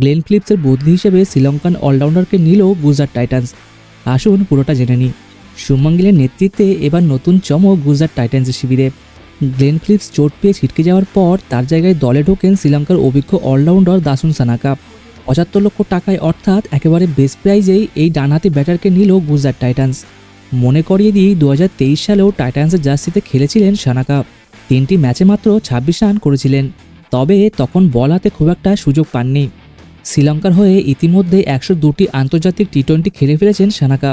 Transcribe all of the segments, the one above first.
Glenn ফিলিপসের বদলি হিসেবে শ্রীলঙ্কান অলরাউন্ডারকে নিল গুজরাট টাইটান্স। আসুন পুরোটা জেনে নিই। শুভমান গিলের নেতৃত্বে এবার নতুন চমক গুজরাট টাইটান্সের শিবিরে। গ্লেন ফিলিপস চোট পেয়ে ছিটকে যাওয়ার পর তার জায়গায় দলে ঢোকেন শ্রীলঙ্কার অভিজ্ঞ অলরাউন্ডার দাসুন সানাকা। পঁচাত্তর লক্ষ টাকায় অর্থাৎ একেবারে বেস্ট প্রাইজেই এই ডানহাতি ব্যাটারকে নিল গুজরাট টাইটান্স। মনে করিয়ে দিই দু হাজার তেইশ সালেও টাইটান্সের জার্সিতে খেলেছিলেন সানাকা। তিনটি ম্যাচে মাত্র ছাব্বিশ রান করেছিলেন। তবে তখন বল হাতে খুব একটা সুযোগ পাননি। শ্রীলঙ্কার হয়ে ইতিমধ্যে একশো দুটি আন্তর্জাতিক টি টোয়েন্টি খেলে ফেলেছেন সানাকা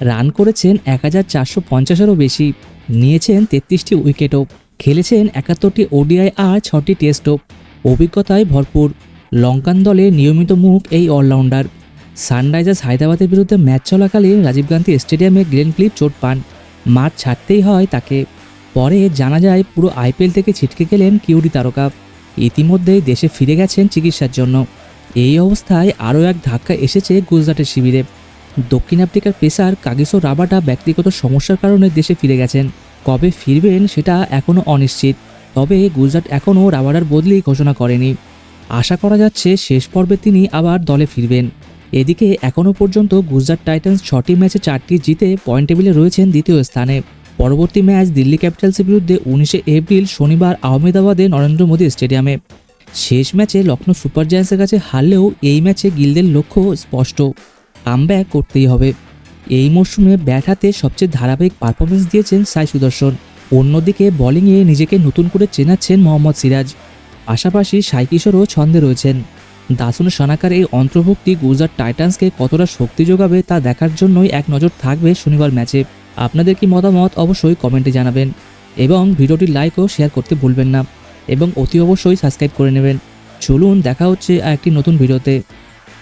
রান করেছেন এক হাজার চারশো পঞ্চাশেরও বেশি। নিয়েছেন তেত্রিশটি উইকেটও। খেলেছেন একাত্তরটি ওডিআই আর ছটি টেস্টও। অভিজ্ঞতায় ভরপুর। লঙ্কান দলে নিয়মিত মুখ এই অলরাউন্ডার। সানরাইজার্স হায়দ্রাবাদের বিরুদ্ধে ম্যাচ চলাকালীন রাজীব গান্ধী স্টেডিয়ামে গ্রেন ফ্লিপ চোট পান। মাঠ ছাড়তেই হয় তাকে। পরে জানা যায় পুরো আইপিএল থেকে ছিটকে গেলেন কিউরি তারকা। ইতিমধ্যেই দেশে ফিরে গেছেন চিকিৎসার জন্য। এই অবস্থায় আরও এক ধাক্কা এসেছে গুজরাটের শিবিরে। দক্ষিণ আফ্রিকার পেসার কাগিসো রাবাটা ব্যক্তিগত সমস্যার কারণে দেশে ফিরে গেছেন। কবে ফিরবেন সেটা এখনও অনিশ্চিত, তবে গুজরাট এখনও রাবাডার বদলি ঘোষণা করেনি। আশা করা যাচ্ছে শেষ পর্বে তিনি আবার দলে ফিরবেন। এদিকে এখনও পর্যন্ত গুজরাট টাইটান্স ছটি ম্যাচে চারটি জিতে পয়েন্ট টেবিলে রয়েছেন দ্বিতীয় স্থানে। পরবর্তী ম্যাচ দিল্লি ক্যাপিটালসের বিরুদ্ধে উনিশে এপ্রিল শনিবার আহমেদাবাদে নরেন্দ্র মোদী স্টেডিয়ামে। শেষ ম্যাচে লখনৌ সুপার জায়ান্টসের কাছে হারলেও এই ম্যাচে গিলদের লক্ষ্য স্পষ্ট। কামব্যাক করতেই হবে। এই মরশুমে ব্যাট হাতে সবচেয়ে ধারাবাহিক পারফরমেন্স দিয়েছেন সাই সুদর্শন। অন্যদিকে বোলিংয়ে নিজেকে নতুন করে চেনাচ্ছেন মোহাম্মদ সিরাজ। পাশাপাশি সাই কিশোরও ছন্দে রয়েছেন। দাসুন সানাকার এই অন্তর্ভুক্তি গুজরাট টাইটান্সকে কতটা শক্তি যোগাবে তা দেখার জন্যই এক নজর থাকবে শনিবার ম্যাচে। আপনাদের কি মতামত অবশ্যই কমেন্টে জানাবেন। এবং ভিডিওটি লাইক ও শেয়ার করতে ভুলবেন না। এবং অতি অবশ্যই সাবস্ক্রাইব করে নেবেন। চলুন দেখা হচ্ছে একটি নতুন ভিডিওতে।